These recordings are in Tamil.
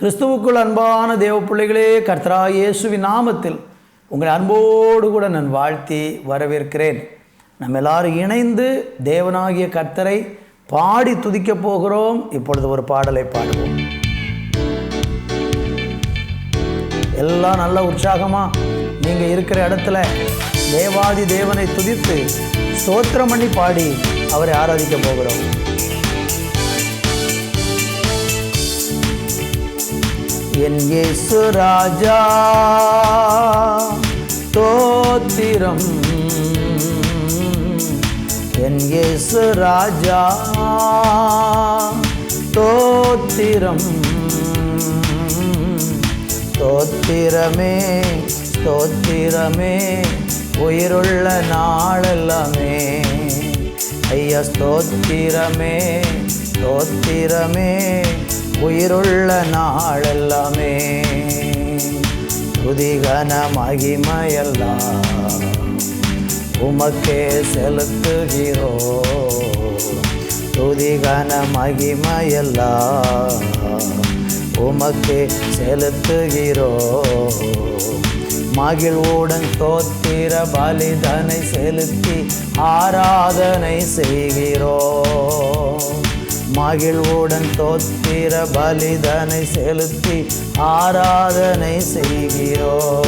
கிறிஸ்துவுக்குள் அன்பான தேவ பிள்ளைகளே கர்த்தரா இயேசுவின் நாமத்தில் உங்களை அன்போடு கூட நான் வாழ்த்தி வரவேற்கிறேன். நம்ம எல்லாரும் இணைந்து தேவனாகிய கர்த்தரை பாடி துதிக்கப் போகிறோம். இப்பொழுது ஒரு பாடலை பாடுவோம். எல்லாம் நல்ல உற்சாகமாக நீங்கள் இருக்கிற இடத்துல தேவாதி தேவனை துதித்து ஸ்தோத்திரம் பண்ணி பாடி அவரை ஆராதிக்க போகிறோம். என் இயேசு ராஜா தோத்திரம் என் இயேசு ராஜா தோத்திரம் தோத்திரமே தோத்திரமே உயிருள்ள நாளெல்லாமே. ஐயா ஸ்தோத்திரமே ஸ்தோத்திரமே உயிருள்ள நாளெல்லாமே துதிகன மகிமையெல்லாம் உமக்கே செலுத்துகிறோ துதிகன மகிமையெல்லாம் உமக்கே செலுத்துகிறோ மகிழ்வுடன் தோத்திர பலிதனை செலுத்தி ஆராதனை செய்கிறோம். மகிழ்வுடன் தோத்திர பலிதனை செலுத்தி ஆராதனை செய்கிறோ.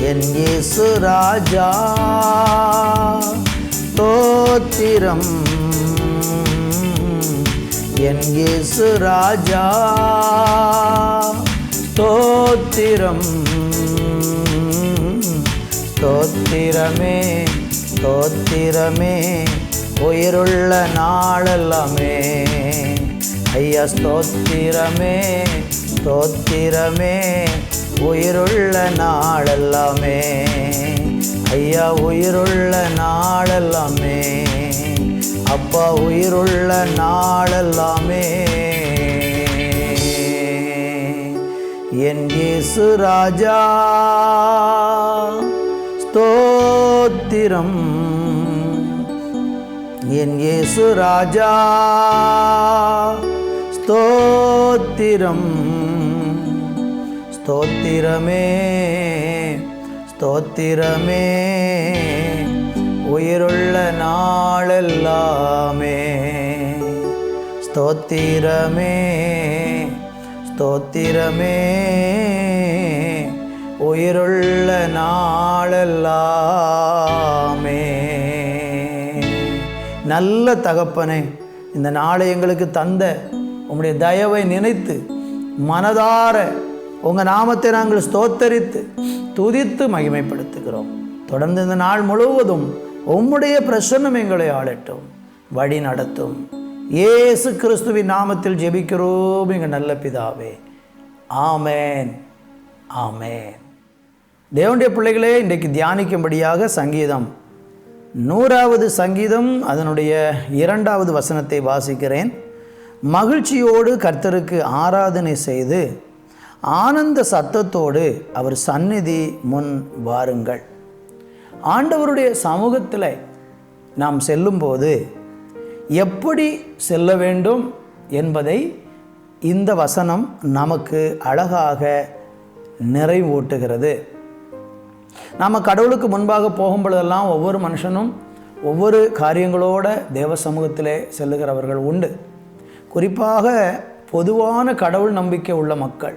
என் இயேசு ராஜா தோத்திரம். என் இயேசு ராஜா தோத்திரம். தோத்திரமே. ஸ்தோத்திரமே. உயிருள்ள நாளெல்லாமே. ஐயா ஸ்தோத்திரமே ஸ்தோத்திரமே. உயிருள்ள நாளெல்லாமே. ஐயா உயிருள்ள நாளெல்லாமே. அப்பா உயிருள்ள நாளெல்லாமே. என் இயேசு ராஜா ஸ்தோத்திரம். என் இயேசு ராஜா. ஸ்தோத்திரம். ஸ்தோத்திரமே. ஸ்தோத்திரமே. உயிருள்ள நாளெல்லாமே. ஸ்தோத்திரமே. ஸ்தோத்திரமே. உயிருள்ள நாளெல்லாம் நல்ல தகப்பனே இந்த நாளை எங்களுக்கு தந்த உம்முடைய தயவை நினைத்து மனதார உங்கள் நாமத்தை நாங்கள் ஸ்தோத்தரித்து துதித்து மகிமைப்படுத்துகிறோம். தொடர்ந்து இந்த நாள் முழுவதும் உம்முடைய பிரசன்னம் எங்களை ஆளட்டும் வழி நடத்தும். ஏசு கிறிஸ்துவின் நாமத்தில் ஜெபிக்கிறோம் எங்கள் நல்ல பிதாவே. ஆமேன். ஆமேன். தேவனுடைய பிள்ளைகளே இன்றைக்கு தியானிக்கும்படியாக சங்கீதம் நூறாவது சங்கீதம் அதனுடைய இரண்டாவது வசனத்தை வாசிக்கிறேன். மகிழ்ச்சியோடு கர்த்தருக்கு ஆராதனை செய்து ஆனந்த சத்தத்தோடு அவர் சந்நிதி முன் வாருங்கள். ஆண்டவருடைய சமூகத்தில் நாம் செல்லும்போது எப்படி செல்ல வேண்டும் என்பதை இந்த வசனம் நமக்கு அழகாக நிறைவூட்டுகிறது. நாம் கடவுளுக்கு முன்பாக போகும் பொழுதெல்லாம் ஒவ்வொரு மனுஷனும் ஒவ்வொரு காரியங்களோட தேவ சமூகத்திலே செல்லுகிறவர்கள் உண்டு. குறிப்பாக பொதுவான கடவுள் நம்பிக்கை உள்ள மக்கள்.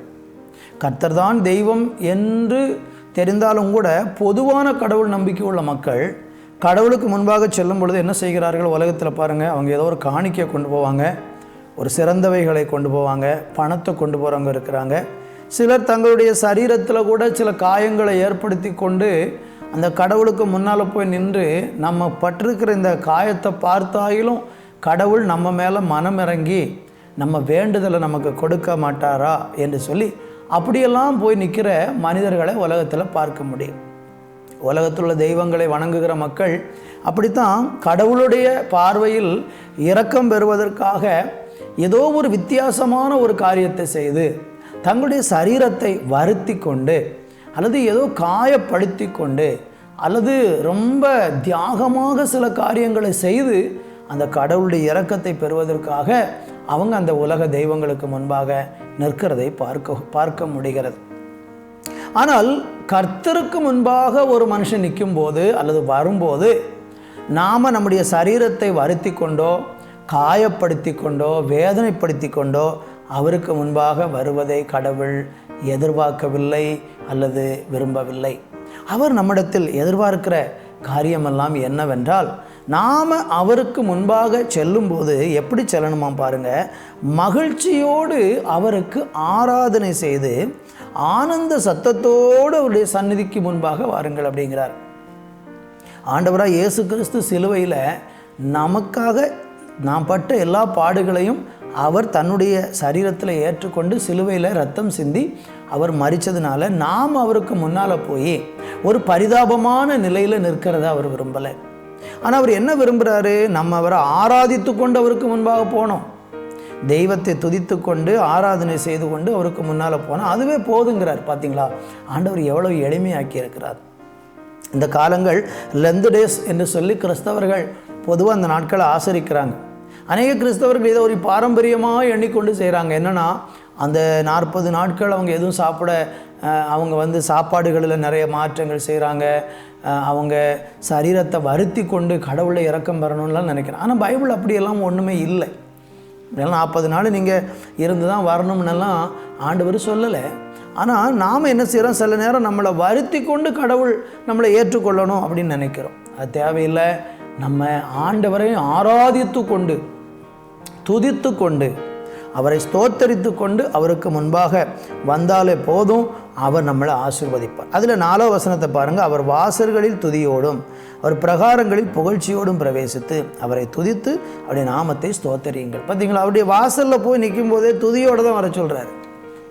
கர்த்தர்தான் தெய்வம் என்று தெரிந்தாலும் கூட பொதுவான கடவுள் நம்பிக்கை உள்ள மக்கள் கடவுளுக்கு முன்பாக செல்லும் பொழுது என்ன செய்கிறார்கள்? உலகத்தில் பாருங்கள் அவங்க ஏதோ ஒரு காணிக்கை கொண்டு போவாங்க ஒரு சிறந்தவைகளை கொண்டு போவாங்க பணத்தை கொண்டு போகிறவங்க இருக்கிறாங்க. சிலர் தங்களுடைய சரீரத்தில் கூட சில காயங்களை ஏற்படுத்தி கொண்டு அந்த கடவுளுக்கு முன்னால் போய் நின்று நம்ம பட்டிருக்கிற இந்த காயத்தை பார்த்தாயிலும் கடவுள் நம்ம மேலே மனம் இறங்கி நம்ம வேண்டுதலை நமக்கு கொடுக்க மாட்டாரா என்று சொல்லி அப்படியெல்லாம் போய் நிற்கிற மனிதர்களை உலகத்தில் பார்க்க முடியும். உலகத்தில் உள்ள தெய்வங்களை வணங்குகிற மக்கள் அப்படித்தான் கடவுளுடைய பார்வையில் இரக்கம் பெறுவதற்காக ஏதோ ஒரு வித்தியாசமான ஒரு காரியத்தை செய்து தங்களுடைய சரீரத்தை வருத்தி கொண்டு அல்லது ஏதோ காயப்படுத்தி கொண்டு அல்லது ரொம்ப தியாகமாக சில காரியங்களை செய்து அந்த கடவுளுடைய இரக்கத்தை பெறுவதற்காக அவங்க அந்த உலக தெய்வங்களுக்கு முன்பாக நிற்கிறதை பார்க்க பார்க்க முடிகிறது. ஆனால் கர்த்தருக்கு முன்பாக ஒரு மனுஷன் நிற்கும் போது அல்லது வரும்போது நாம் நம்முடைய சரீரத்தை வருத்தி கொண்டோ காயப்படுத்தி கொண்டோ வேதனைப்படுத்தி கொண்டோ அவருக்கு முன்பாக வருவதை கடவுள் எதிர்பார்க்கவில்லை அல்லது விரும்பவில்லை. அவர் நம்மிடத்தில் எதிர்பார்க்கிற காரியமெல்லாம் என்னவென்றால் நாம் அவருக்கு முன்பாக செல்லும்போது எப்படி செல்லணுமா பாருங்க. மகிழ்ச்சியோடு அவருக்கு ஆராதனை செய்து ஆனந்த சத்தத்தோடு அவருடைய சந்நிதிக்கு முன்பாக வாருங்கள் அப்படிங்கிறார். ஆண்டவராக இயேசு கிறிஸ்து சிலுவையில் நமக்காக நாம் பட்ட எல்லா பாடுகளையும் அவர் தன்னுடைய சரீரத்தில் ஏற்றுக்கொண்டு சிலுவையில் ரத்தம் சிந்தி அவர் மறித்ததுனால நாம் அவருக்கு முன்னால் போய் ஒரு பரிதாபமான நிலையில் நிற்கிறத அவர் விரும்பலை. ஆனால் அவர் என்ன விரும்புகிறாரு நம்ம அவரை ஆராதித்து கொண்டு அவருக்கு முன்பாக போனோம். தெய்வத்தை துதித்து கொண்டு ஆராதனை செய்து கொண்டு அவருக்கு முன்னால் போனால் அதுவே போதுங்கிறார் பார்த்தீங்களா ஆண்டவர் எவ்வளோ எளிமையாக்கி இருக்கிறார். இந்த காலங்கள் லெந்து டேஸ் என்று சொல்லி கிறிஸ்தவர்கள் பொதுவாக அந்த நாட்களை ஆசரிக்கிறாங்க. அநேக கிறிஸ்தவர்கள் இதை ஒரு பாரம்பரியமாக எண்ணிக்கொண்டு செய்கிறாங்க. என்னென்னா அந்த நாற்பது நாட்கள் அவங்க எதுவும் சாப்பிட அவங்க வந்து சாப்பாடுகளில் நிறைய மாற்றங்கள் செய்கிறாங்க. அவங்க சரீரத்தை வருத்தி கொண்டு கடவுளை இறக்கம் வரணும்லாம் நினைக்கிறேன். ஆனால் பைபிள் அப்படியெல்லாம் ஒன்றுமே இல்லை. இதெல்லாம் நாற்பது நாள் நீங்கள் இருந்து தான் வரணும்னெல்லாம் ஆண்டவர் சொல்லலை. ஆனால் நாம் என்ன செய்கிறோம்? சில நேரம் நம்மளை வருத்தி கொண்டு கடவுள் நம்மளை ஏற்றுக்கொள்ளணும் அப்படின்னு நினைக்கிறோம். அது தேவையில்லை. நம்ம ஆண்டவரையும் ஆராதித்து கொண்டு துதித்து கொண்டு அவரை ஸ்தோத்தரித்து கொண்டு அவருக்கு முன்பாக வந்தாலே போதும் அவர் நம்மளை ஆசீர்வதிப்பார். அதில் நாலோ வசனத்தை பாருங்கள் அவர் வாசல்களில் துதியோடும் அவர் பிரகாரங்களில் புகழ்ச்சியோடும் பிரவேசித்து அவரை துதித்து அவருடைய நாமத்தை ஸ்தோத்தரியுங்கள். பார்த்தீங்களா அவருடைய வாசலில் போய் நிற்கும் போதே துதியோடு தான் வர சொல்கிறாரு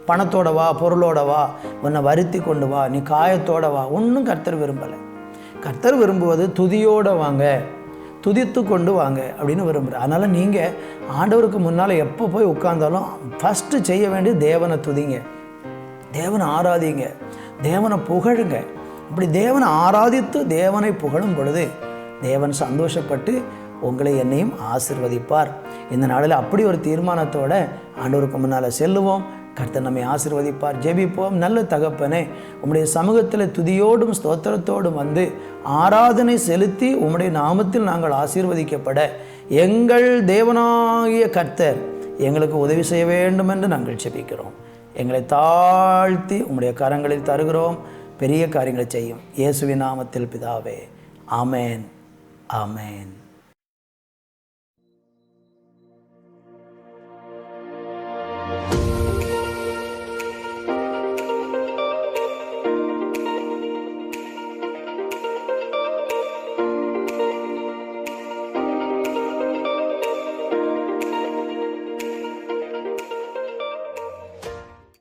பணத்தோட வா பொருளோட வா உன்னை வருத்தி கொண்டு வா நீ காயத்தோட வா. ஒன்றும் கர்த்தர் விரும்பலை. கர்த்தர் விரும்புவது துதியோட வாங்க. துதித்து கொண்டு வாங்க அப்படின்னு விரும்புகிறார் அதனால் நீங்கள் ஆண்டவருக்கு முன்னால் எப்போ போய் உட்கார்ந்தாலும் ஃபஸ்ட்டு செய்ய வேண்டிய தேவனை துதிங்க. தேவனை ஆராதிங்க. தேவனை புகழுங்க. அப்படி தேவனை ஆராதித்து தேவனை புகழும் பொழுது தேவன் சந்தோஷப்பட்டு உங்களை என்னையும் ஆசிர்வதிப்பார். இந்த நாளில் அப்படி ஒரு தீர்மானத்தோடு ஆண்டவருக்கு முன்னால் செல்லுவோம். கர்த்தர் நம்மை ஆசிர்வதிப்பார். ஜெபிப்போம். நல்ல தகப்பனே உம்முடைய சமூகத்தில் துதியோடும் ஸ்தோத்திரத்தோடும் வந்து ஆராதனை செலுத்தி உம்முடைய நாமத்தில் நாங்கள் ஆசீர்வதிக்கப்பட. எங்கள் தேவனாகிய கர்த்தர் எங்களுக்கு உதவி செய்ய வேண்டும் என்று நாங்கள் ஜெபிக்கிறோம். எங்களை தாழ்த்தி உம்முடைய கரங்களில் தருகிறோம். பெரிய காரியங்களை செய்யும். இயேசுவின் நாமத்தில் பிதாவே. ஆமேன். ஆமேன்.